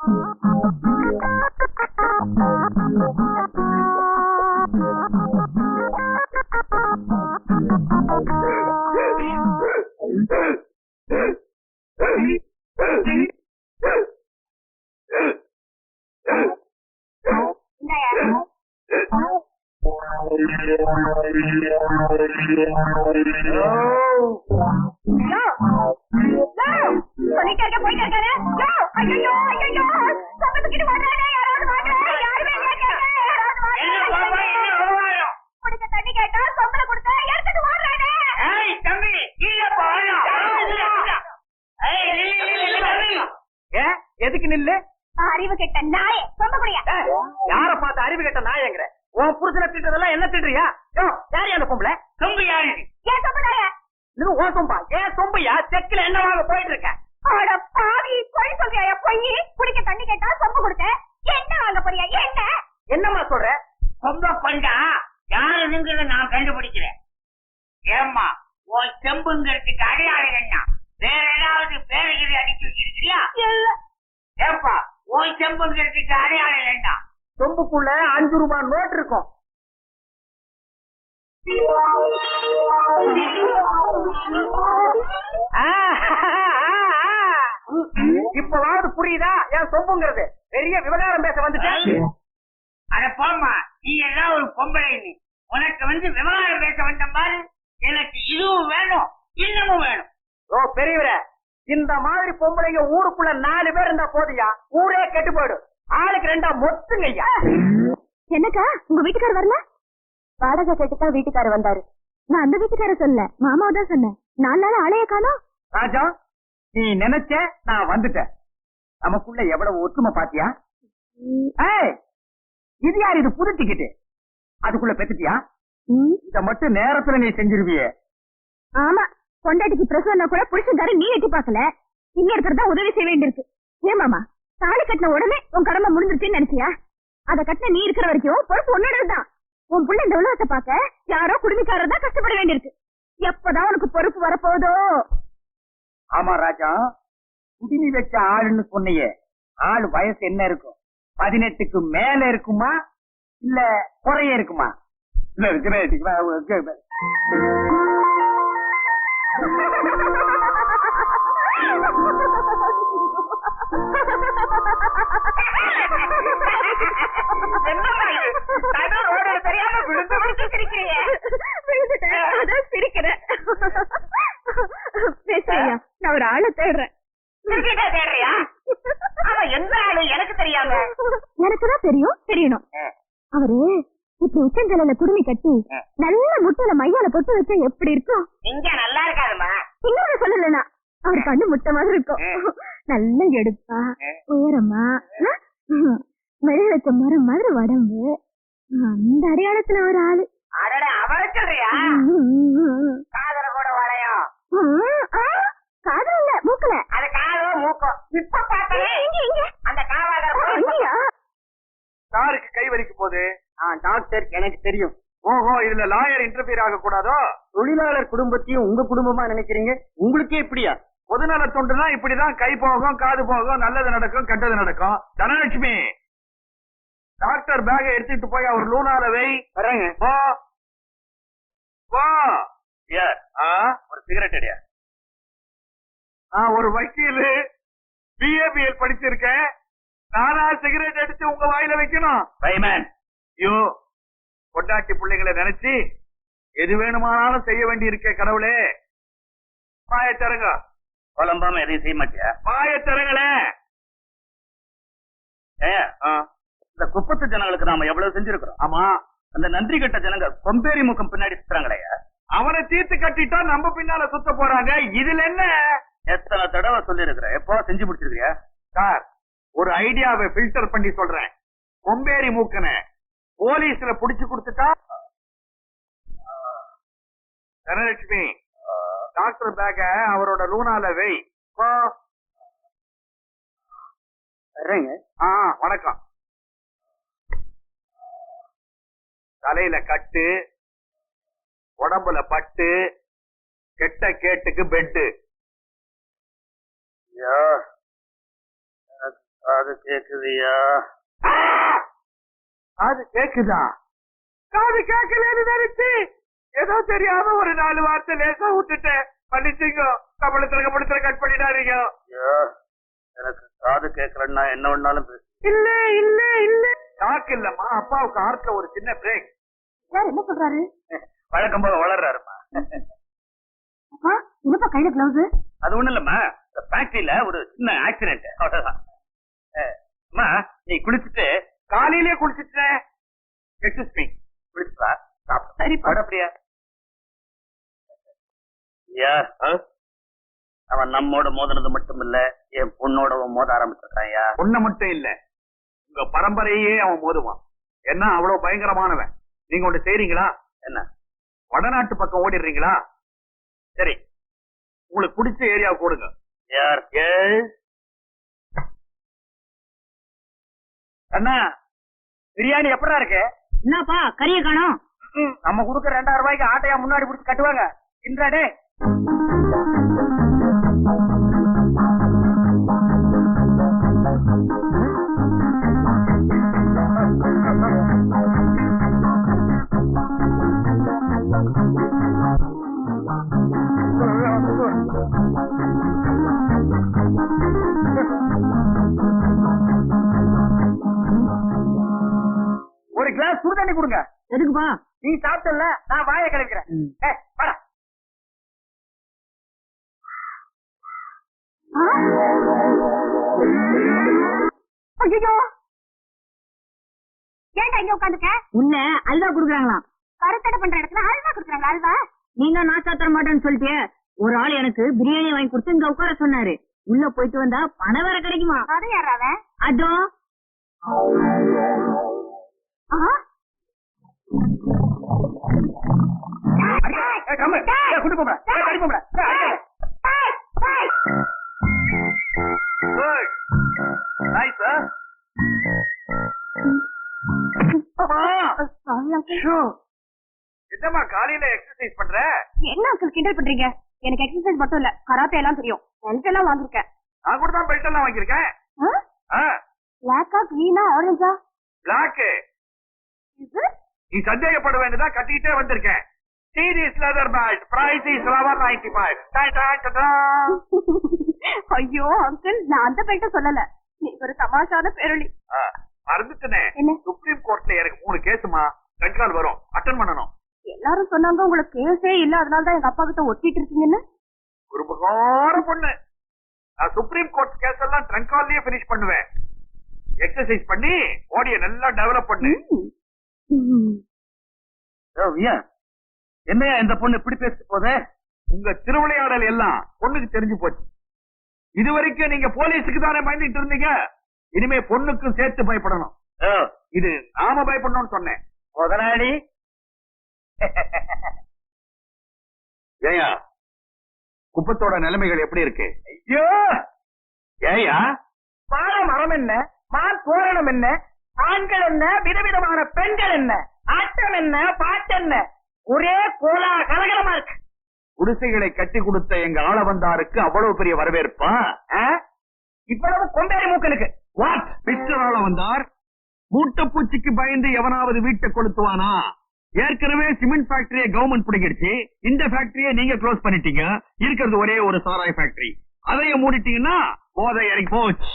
No! No! சொல்லிட்டே இருக்க போயிட்டே இருக்காரு யோ, ஐயையோ, ஐயையோ, சம்பத்துக்கிட்ட வர்றானே, யாராவது வாங்க, யாருமே? குடிக்க தண்ணி கேட்டா சொம்பல கொடுத்தா எடுத்துட்டு தம்பி, எதுக்கு நில்லு? அறிவு கெட்ட நாயே சொம்ப குடியா. யார பார்த்து அறிவு கெட்ட நாயங்கிற? உன் புருஷனை திட்டதெல்லாம் என்ன திட்டுறியா? யோ யாரு அந்த பொம்பளை? யாரு? இது? ஏன் சொம்ப நாய? இது ஓ சொம்பா? ஏன் சொம்பையா? செக்கில என்ன வாங்க போயிட்டு இருக்க? அட பாவி பொய் சொல்றியா பொய்? குடிக்க தண்ணி கேட்டா சொம்ப கொடுத்த என்ன வாங்க போறியா? என்ன? என்னம்மா சொல்ற? சொந்த பண்டா யாருங்கிறத நான் கண்டுபிடிக்கிறேன். ஏம்மா உன் செம்புங்கிறதுக்கு அடையாளம் என்ன? வேற ஏதாவது பேரைகளை அடிச்சு வச்சிருக்கியா இல்ல. ஏப்பா உன் செம்புங்கிறதுக்கு அடையாளம் என்ன? சொம்புக்குள்ள அஞ்சு ரூபாய் நோட் இருக்கும். ஆ. இப்பவாவது புரியுதா? ஏன் சொம்புங்கிறது? பெரிய விவகாரம் பேச வந்துட்டேன். அட போம்மா நீ எல்லாம் ஒரு பொம்பளை நீ. உனக்கு வந்து விவகாரம் பேச வந்த மாதிரி எனக்கு இதுவும் வேணும் இன்னமும் வேணும். ஓ பெரியவரே இந்த மாதிரி பொம்பளைங்க ஊருக்குள்ள நாலு பேர் இருந்தா போதியா? ஊரே கெட்டு போயிடும். ஆளுக்கு ரெண்டா மொத்துங்க ஐயா என்னக்கா உங்க வீட்டுக்காரர் வரல? வாடகை கேட்டுதான் வீட்டுக்காரர் வந்தாரு. நான் அந்த வீட்டுக்காரர் சொல்ல மாமாவை தான் சொன்னேன். நாலு நாள் ஆளைய காணோம். ராஜா நீ நினைச்ச நான் வந்துட்டேன். நமக்குள்ள எவ்வளவு ஒற்றுமை பாத்தியா? இது யார் இது புது டிக்கெட் அதுக்குள்ள பெத்துட்டியா? இத மட்டும் நேரத்துல நீ செஞ்சிருவியே. ஆமா பொண்டாட்டிக்கு பிரசவம் கூட புருஷன்காரன் நீ எட்டி பார்க்கல. இங்க இருக்கிறதா உதவி செய்ய வேண்டியிருக்கு. ஏன் மாமா தாலி கட்டின உடனே உன் கடமை முடிஞ்சிருச்சுன்னு நினைச்சியா? அத கட்டின நீ இருக்கிற வரைக்கும் பொறுப்பு உன்னோடதுதான். உன் புள்ள இந்த உலகத்தை பார்க்க யாரோ குடும்பிக்காரர் தான் கஷ்டப்பட வேண்டியிருக்கு. எப்பதான் உனக்கு பொறுப்பு வரப்போதோ ஆமா ராஜா. குடிமி வச்ச ஆளுன்னு சொன்னியே. ஆள் வயசு என்ன இருக்கும்? பதினெட்டுக்கு மேல இருக்குமா? இல்ல குறைய இருக்குமா? தெரியாம விழுந்து விழுந்து சிரிக்கிறீங்க. சிரிக்கிறேன். பேசுறியா? நான் ஒரு ஆளை தேடுறேன் கிரிக்கெட்டா தேடுறியா? ஆமா, எந்த ஆளு எனக்கு தெரியாம எனக்குதான் தெரியும் தெரியணும் அவரு இப்படி உச்சந்தலையில குடுமி கட்டி. நல்ல முட்டையில மையால பொட்டு வச்சா எப்படி இருக்கும்? இங்க நல்லா இருக்காதுமா இன்னொரு சொல்லலனா அவர் கண்ணு முட்டை மாதிரி இருக்கும். நல்ல எடுப்பா. உயரமா. மெழ வச்ச மரம் மாதிரி உடம்பு அந்த அடையாளத்துல ஒரு ஆளு. அவரை சொல்றியா? காதல கூட வளையும் ம், ஆ, காதுல இல்ல மூக்கல. அது காதோ இப்ப அந்த காவாதர் இங்கயா? யாருக்கு கை போகுது டாக்டர் எனக்கு தெரியும். ஓஹோ இதுல லாயர் இன்டர்பியர் ஆக கூடாதோ தொழிலாளர் குடும்பத்தையும் உங்க குடும்பமா நினைக்கிறீங்க? உங்களுக்கே இப்படியா? பொதுநல தொண்டுனா இப்படிதான் கை போகும் காது போகும் நல்லது நடக்கும் கெட்டது நடக்கும். தனலட்சுமி! டாக்டர் பேக எடுத்துட்டு போய் அவர் லூனால வை. வர்றாங்க. போ. போ. யார் ஆ? ஒரு சிகரெட் அடியா? ஆ, ஒரு வக்கீல் பிஏபிஎல் படிச்சிருக்கேன். நானா சிகரெட் எடுத்து உங்க வாயில வைக்கணும். பைமேன் ஐயோ பொண்டாட்டி பிள்ளைங்களை நினைச்சு எது வேணுமானாலும் செய்ய வேண்டி இருக்க கடவுளே. மாய தரங்க குழம்பாம எதையும் செய்ய மாட்டியா? மாய தரங்களே இந்த குப்பத்து ஜனங்களுக்கு நாம எவ்வளவு செஞ்சிருக்கிறோம்? ஆமா. அந்த நன்றி கட்ட ஜனங்க கொம்பேரி முகம் பின்னாடி சுத்துறாங்களே. அவனை தீர்த்து கட்டிட்டா நம்ம பின்னால சுத்த போறாங்க. இதுல என்ன? எத்தனை தடவை சொல்லி இருக்கிற எப்போ செஞ்சு முடிச்சிருக்கியா சார் ஒரு ஐடியாவை ஃபில்டர் பண்ணி சொல்றேன். கொம்பேரி மூக்கனை. போலீஸ்ல புடிச்சு கொடுத்துட்டா? தனலட்சுமி டாக்டர் பேக்க அவரோட லூனால வை. ஆ வணக்கம். தலையில கட்டு உடம்புல பட்டு கெட்ட கேட்டுக்கு பெட்டு. காது கேக்குதியா காது கேக்குதா? காது கேட்கலன்னு நினைச்சு ஏதோ தெரியாம ஒரு நாலு வார்த்தை லேசா விட்டுட்டேன் பண்ணிட்டீங்க கபலத்துல கபலத்துல கட் பண்ணிடாதீங்க. ஐயா எனக்கு காது கேட்கலன்னா என்ன வேணாலும் இல்ல இல்ல இல்ல. நாக்கு இல்லம்மா. அப்பாவுக்கு ஹார்ட்ல ஒரு சின்ன பிரேக் யார் என்ன சொல்றாரு? வழக்கம் போல வளர்றாருமா அப்பா என்னப்பா கையில கிளவுஸ் அது ஒண்ணு இல்லம்மா. ஃபேக்டரியில ஒரு சின்ன ஆக்சிடென்ட் அவ்வளவுதான். அம்மா நீ குளிச்சுட்டு காலையிலேயே குளிச்சிட்டேன் எக்ஸஸ் மீ குளிச்சு வா சாப்பிடு சரிப்பா. வட பிரியா. ஐயா அவன் நம்மோட மோதினது மட்டும் இல்ல என் பொண்ணோடவும் மோத ஆரம்பிச்சிருக்கான் ஐயா ஒண்ணு மட்டும் இல்ல. உங்க பரம்பரையே அவன் மோதுவான். என்ன அவ்வளவு பயங்கரமானவன்? நீங்க ஒண்ணு செய்றீங்களா? என்ன? வடநாட்டு பக்கம் ஓடிடுறீங்களா? சரி. உங்களுக்கு பிடிச்ச ஏரியாவுக்கு ஓடுங்க யார்? அண்ணா பிரியாணி எப்படா இருக்கு? என்னப்பா கறிய காணோம். நம்ம குடுக்க ரெண்டாயிரம் ரூபாய்க்கு ஆட்டையா முன்னாடி பிடிச்சு கட்டுவாங்க. இன்றாடே ஒரு கிளாஸ் சுடு தண்ணி கொடுங்க. எதுக்குப்பா? நீ சாப்பிட்டல நான் வாயை கலக்கிறேன். ஐயோ ஏன்டா இங்க உட்காந்துக்க உன்ன அல்வா குடுக்குறாங்களாம். கருத்தடை பண்ற இடத்துல அல்வா குடுக்குறாங்க அல்வா? நீ தான் நான் சாப்பிட மாட்டேன்னு சொல்லிட்டியே. ஒரு ஆள் எனக்கு பிரியாணி வாங்கி கொடுத்து இங்க உட்கார சொன்னாரு. உள்ள போயிட்டு வந்தா பணம் வேற கிடைக்குமா? அது யாராவ அதோ. ஏய், கம்மு. ஏய், கூட்டு Good. Nice, huh? அம்மா. ஷோ. என்னம்மா காலையில எக்ஸசைஸ் பண்ற? என்ன அங்கிள் கிண்டல் பண்றீங்க? எனக்கு எக்ஸசைஸ் மட்டும் இல்ல கராத்தே எல்லாம் தெரியும். பெல்ட் எல்லாம் வாங்கிருக்கேன் நான் கூட தான் பெல்ட் எல்லாம் வாங்கியிருக்கேன். பிளாக்கா கிரீனா ஆரஞ்சா பிளாக் நீ சந்தேகப்பட வேண்டியதா கட்டிட்டே வந்திருக்கேன். Serious leather belt price is eleven ninety five ஐயோ அங்கிள் நான் அந்த பெல்ட்ட சொல்லல. நீங்க ஒரு தமாஷான பேரொளி. மறந்துட்டனே? சுப்ரீம் கோர்ட்ல எனக்கு மூணு கேஸுமா ரெண்டு நாள் வரும். அட்டன் பண்ணணும். எல்லாரும் சொன்னாங்க உங்களுக்கு கேஸே இல்ல அதனால தான் எங்க அப்பா கிட்ட ஒட்டிட்டு இருக்கீங்கன்னு. ஒரு பகார பொண்ணு. நான் சுப்ரீம் கோர்ட் கேஸ் எல்லாம் ட்ரங்க் கால்லயே பினிஷ் பண்ணுவேன். எக்ஸசைஸ் பண்ணி பாடியை நல்லா டெவலப் பண்ணு. ஏன்? என்னையா இந்த பொண்ணு இப்படி பேசிட்டு போதே? உங்க திருவிளையாடல் எல்லாம் பொண்ணுக்கு தெரிஞ்சு போச்சு. இது வரைக்கும் நீங்க போலீஸுக்கு தானே பயந்துட்டு இருந்தீங்க? இனிமே பொண்ணுக்கும் சேர்த்து பயப்படணும். இது நாம பயப்படணும்னு சொன்னேன். முதலாளி. ஏயா குப்பத்தோட நிலைமைகள் எப்படி இருக்கு? ஐயோ! ஏயா வாழ மரம் என்ன? மான் தோரணம் என்ன? ஆண்கள் என்ன? விதவிதமான பெண்கள் என்ன? ஆட்டம் என்ன? பாட்டென்ன ஒரே கோலா கலகலமா இருக்கு. குடிசைகளை கட்டி கொடுத்த எங்க ஆள வந்தாருக்கு அவ்வளவு பெரிய வரவேற்பா? இவ்வளவு கொண்டாடி மூக்கனுக்கு. வாட் மிஸ்டர் ஆள வந்தார் மூட்டைப்பூச்சிக்கு பயந்து எவனாவது வீட்டை கொளுத்துவானா? ஏற்கனவே சிமெண்ட் ஃபேக்டரியை கவர்மெண்ட் பிடிக்கிடுச்சு இந்த ஃபேக்டரியை நீங்க க்ளோஸ் பண்ணிட்டீங்க. இருக்கிறது ஒரே ஒரு சாராய் ஃபேக்டரி அதையும் மூடிட்டீங்கன்னா போதை இறங்கி போச்சு.